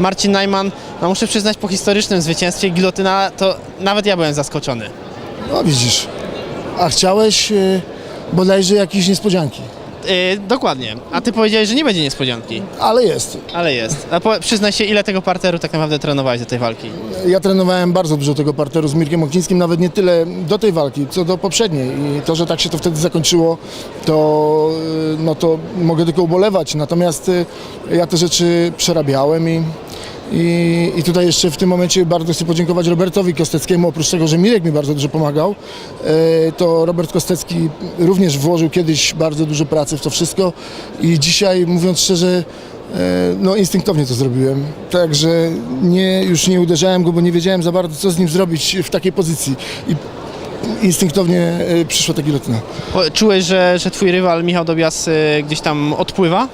Marcin Najman, no muszę przyznać po historycznym zwycięstwie gilotyna, to nawet ja byłem zaskoczony. No widzisz. A chciałeś e, bodajże jakieś niespodzianki. Yy, dokładnie. A ty powiedziałeś, że nie będzie niespodzianki, Ale jest. ale jest. A po, przyznaj się, ile tego parteru tak naprawdę trenowałeś do tej walki? Ja trenowałem bardzo dużo tego parteru z Mirkiem Oknińskim, nawet nie tyle do tej walki, co do poprzedniej. I to, że tak się to wtedy zakończyło, to, y, no to mogę tylko ubolewać. Natomiast y, ja te rzeczy przerabiałem i, i, i tutaj jeszcze w tym momencie bardzo chcę podziękować Robertowi Kosteckiemu, oprócz tego, że Mirek mi bardzo dużo pomagał, y, to Robert Kostecki również włożył kiedyś bardzo dużo pracy w to wszystko i dzisiaj, mówiąc szczerze, E, No instynktownie to zrobiłem, także nie, już nie uderzałem go, bo nie wiedziałem za bardzo co z nim zrobić w takiej pozycji i instynktownie e, przyszła ta gilotyna. Czułeś, że, że twój rywal Michał Dobias gdzieś tam odpływa?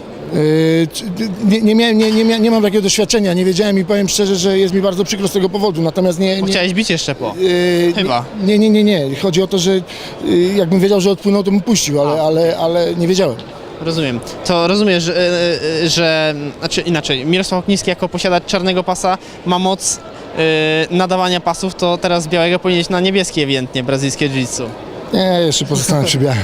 Czy- Nie, nie, miałem, nie, nie, nie mam takiego doświadczenia, nie wiedziałem i powiem szczerze, że jest mi bardzo przykro z tego powodu, natomiast nie... Bo nie chciałeś bić jeszcze po. e, Chyba. Nie, nie, nie, nie. Chodzi o to, że e, jakbym wiedział, że odpłynął, to bym puścił, ale, ale, ale nie wiedziałem. Rozumiem. To rozumiesz, że, e, że znaczy inaczej, Mirosław Okniński jako posiadacz czarnego pasa ma moc e, nadawania pasów, to teraz białego powinieneś na niebieskie ewidentnie brazylijskie jiu-jitsu. Nie, jeszcze pozostanę przy białym.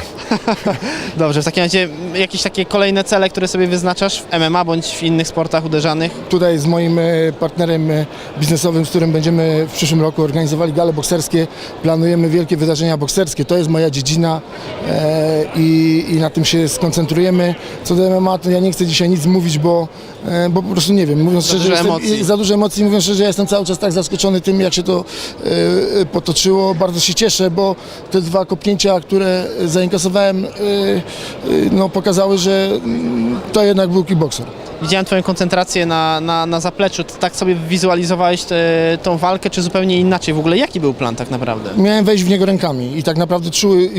Dobrze, w takim razie jakieś takie kolejne cele, które sobie wyznaczasz w MMA bądź w innych sportach uderzanych? Tutaj z moim e, partnerem e, biznesowym, z którym będziemy w przyszłym roku organizowali gale bokserskie, planujemy wielkie wydarzenia bokserskie. To jest moja dziedzina e, i, i na tym się skoncentrujemy. Co do MMA, to ja nie chcę dzisiaj nic mówić, bo, e, bo po prostu nie wiem. Mówiąc Za szczerze, dużo jestem, emocji. i- za dużo emocji. Mówiąc szczerze, ja jestem cały czas tak zaskoczony tym, jak się to e, e, potoczyło. Bardzo się cieszę, bo te dwa kopnięcia, które zainkasowałem, e, e, no, pokazały, że mm, to jednak był kickboxer. Widziałem twoją koncentrację na, na, na zapleczu. Ty tak sobie wizualizowałeś tę tą walkę, czy zupełnie inaczej? W ogóle jaki był plan tak naprawdę? Miałem wejść w niego rękami i tak naprawdę czuły,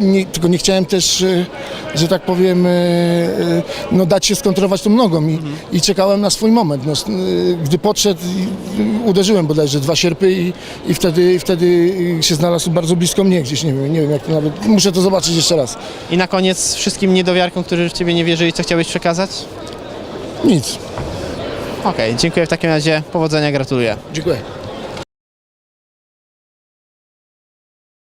nie, tylko nie chciałem też, e, że tak powiem, e, e, no dać się skontrować tą nogą i, i czekałem na swój moment. No, gdy podszedł, uderzyłem bodajże dwa sierpy i, i wtedy, wtedy się znalazł bardzo blisko mnie gdzieś, nie wiem, nie wiem jak to nawet, muszę to zobaczyć jeszcze raz. I na koniec wszystkim niedowiarkom, którzy w ciebie nie wierzyli, co chciałbyś przekazać? Nic. Okej, dziękuję w takim razie. Powodzenia, gratuluję. Dziękuję.